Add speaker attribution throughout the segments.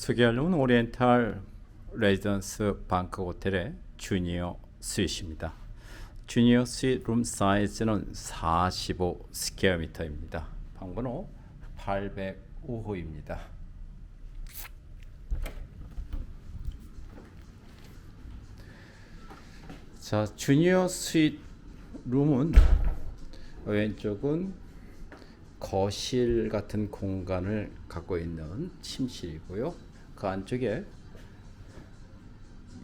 Speaker 1: 소개하려는 오리엔탈 레지던스 방크 호텔의 주니어 스윗입니다. 주니어 스윗 룸 사이즈는 45 스퀘어 미터입니다. 방번호 805호입니다. 자, 주니어 스윗 룸은 왼쪽은 거실 같은 공간을 갖고 있는 침실이고요. 그 안쪽에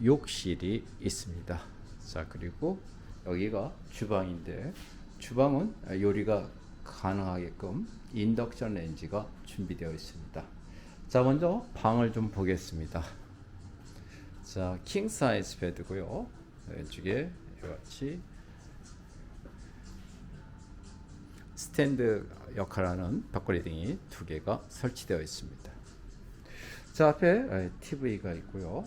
Speaker 1: 욕실이 있습니다. 자, 그리고 여기가 주방인데 주방은 요리가 가능하게끔 인덕션 렌지가 준비되어 있습니다. 자, 먼저 방을 좀 보겠습니다. 자, 킹 사이즈 베드고요. 왼쪽에 이같이 스탠드 역할하는 벽걸이 등이 두 개가 설치되어 있습니다. 자 앞에 TV가 있고요.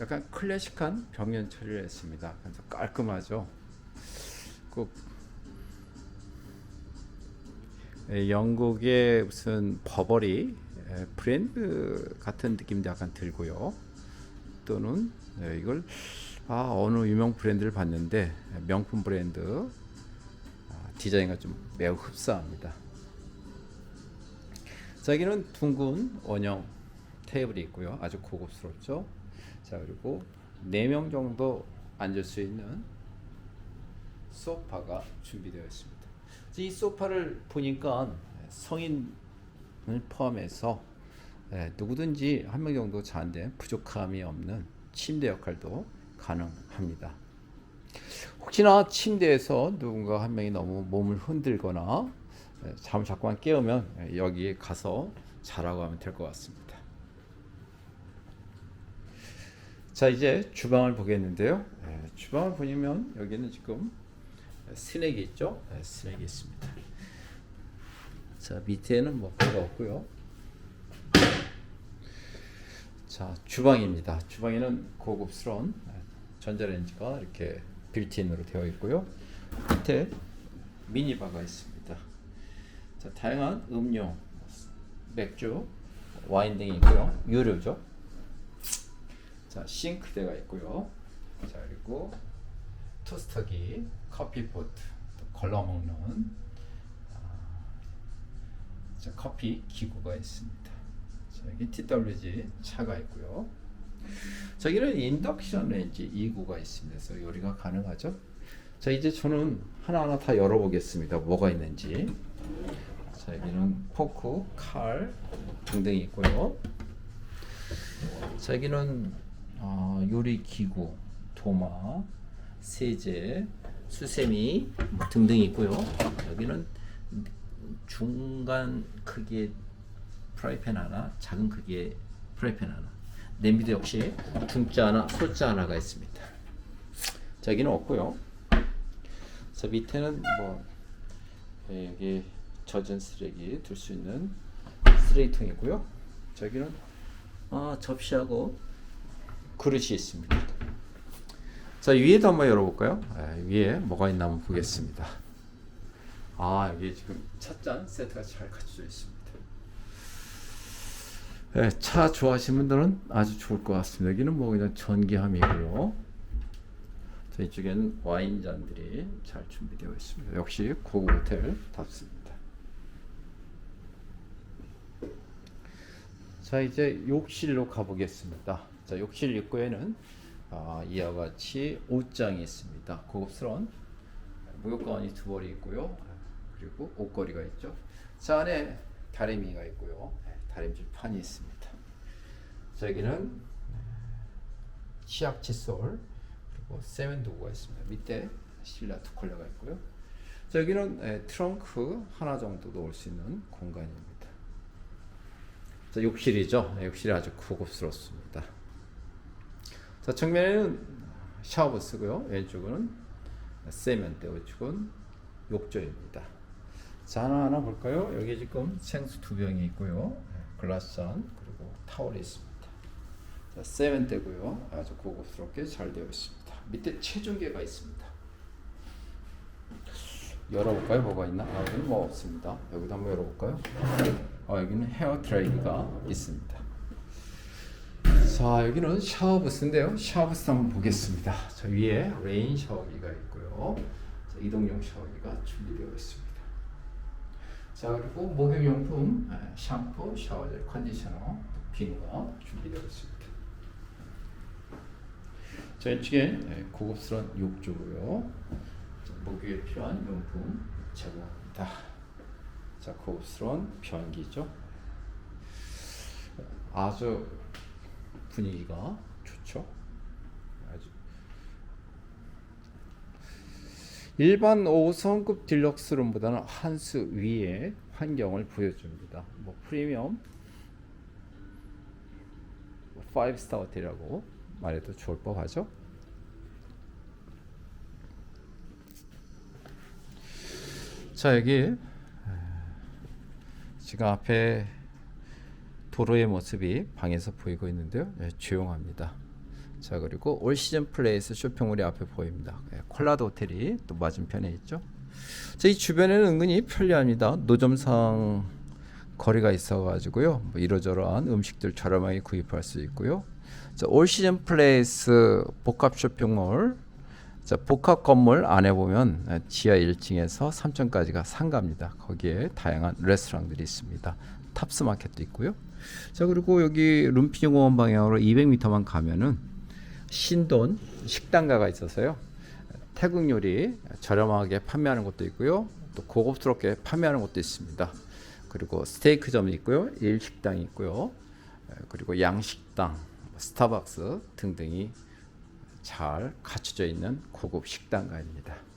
Speaker 1: 약간 클래식한 벽면 처리를 했습니다. 그래서 깔끔하죠. 그 영국의 무슨 버버리 브랜드 같은 느낌도 약간 들고요. 또는 이걸 아 어느 유명 브랜드를 봤는데 명품 브랜드 디자인과 좀 매우 흡사합니다. 자, 여기는 둥근 원형 테이블이 있고요. 아주 고급스럽죠. 자, 그리고 4명 정도 앉을 수 있는 소파가 준비되어 있습니다. 이 소파를 보니까 성인을 포함해서 누구든지 한 명 정도 자는데 부족함이 없는 침대 역할도 가능합니다. 혹시나 침대에서 누군가 한 명이 너무 몸을 흔들거나 잠을 자꾸만 깨우면 여기에 가서 자라고 하면 될 것 같습니다. 자 이제 주방을 보겠는데요. 주방을 보면 여기는 지금 스낵이 있죠. 스낵이 있습니다. 자 밑에는 뭐 별거 없고요. 자 주방입니다. 주방에는 고급스러운 전자레인지가 이렇게 빌트인으로 되어 있고요. 밑에 미니바가 있습니다. 자, 다양한 음료, 맥주, 와인 등이 있고요. 유료죠. 자, 싱크대가 있고요. 자, 그리고 토스터기, 커피포트, 걸러 먹는 자, 커피 기구가 있습니다. 자, 여기 TWG 차가 있고요. 저기는 인덕션 렌지 2구가 있습니다. 그래서 요리가 가능하죠. 자 이제 저는 하나하나 다 열어보겠습니다. 뭐가 있는지. 자 여기는 포크, 칼 등등이 있고요. 자 여기는 어, 요리 기구, 도마, 세제, 수세미 뭐 등등이 있고요. 여기는 중간 크기의 프라이팬 하나, 작은 크기의 프라이팬 하나. 냄비도 역시 중자 하나, 소자 하나가 있습니다. 자, 여기는 없고요. 자, 밑에는 뭐 예, 여기 젖은 쓰레기 둘 수 있는 쓰레기통이고요. 저기는 아, 접시하고 그릇이 있습니다. 자, 위에도 한번 열어볼까요? 아, 위에 뭐가 있나 한번 보겠습니다. 아, 여기 지금 찻잔 세트가 잘 갖춰져 있습니다. 네, 차 좋아하시는 분들은 아주 좋을 것 같습니다. 여기는 뭐 그냥 전기함이고요. 자, 이쪽에는 와인 잔들이 잘 준비되어 있습니다. 역시 고급 호텔답습니다. 자, 이제 욕실로 가보겠습니다. 자, 욕실 입구에는 아, 이와 같이 옷장이 있습니다. 고급스러운 목욕가운이 두 벌이 있고요. 그리고 옷걸이가 있죠. 자, 안에 다리미가 있고요. 다림질 판이 있습니다. 저기는 치약 칫솔 그리고 세면 도구가 있습니다. 밑에 실내 투컬러가 있고요. 저기는 에, 트렁크 하나 정도 놓을 수 있는 공간입니다. 자, 욕실이죠. 네, 욕실이 아주 고급스럽습니다. 자, 정면에는 샤워부 쓰고요. 왼쪽은 세면대, 우측은 욕조입니다. 자, 하나하나 볼까요? 여기 지금 생수 두 병이 있고요. 글라스잔 그리고 타월이 있습니다. 자, 세면대고요. 아주 고급스럽게 잘 되어 있습니다. 밑에 체중계가 있습니다. 열어볼까요? 뭐가 있나? 아, 여기는 뭐 없습니다. 여기도 한번 열어볼까요? 아, 여기는 헤어 드라이기가 있습니다. 자, 여기는 샤워 부스인데요. 샤워 부스 한번 보겠습니다. 자, 위에 레인 샤워기가 있고요. 자, 이동용 샤워기가 준비되어 있습니다. 자, 그리고 목욕용품, 에, 샴푸, 샤워젤, 컨디셔너, 비누가 준비되어 있습니다. 자, 이쪽에 에, 고급스러운 욕조고요. 자, 목욕에 필요한 용품 제공합니다. 자, 고급스러운 변기죠. 아주 분위기가 좋죠. 아주 일반 5성급 딜럭스룸보다는 한 수 위의 환경을 보여줍니다. 뭐 프리미엄 5스타 호텔이라고 말해도 좋을 법하죠. 자 여기 지금 앞에 도로의 모습이 방에서 보이고 있는데요. 예, 조용합니다. 자 그리고 올 시즌 플레이스 쇼핑몰이 앞에 보입니다. 예, 콜라도 호텔이 또 맞은편에 있죠. 자, 이 주변에는 은근히 편리합니다. 노점상 거리가 있어가지고요. 뭐 이러저러한 음식들 저렴하게 구입할 수 있고요. 자, 올 시즌 플레이스 복합 쇼핑몰. 자, 복합 건물 안에 보면 예, 지하 1층에서 3층까지가 상가입니다. 거기에 다양한 레스토랑들이 있습니다. 탑스 마켓도 있고요. 자, 그리고 여기 룸피니 공원 방향으로 200m만 가면은 신돈 식당가가 있어서요. 태국 요리 저렴하게 판매하는 곳도 있고요. 또 고급스럽게 판매하는 곳도 있습니다. 그리고 스테이크점이 있고요. 일식당이 있고요. 에, 그리고 양식당, 스타벅스 등등이 잘 갖춰져 있는 고급 식당가입니다.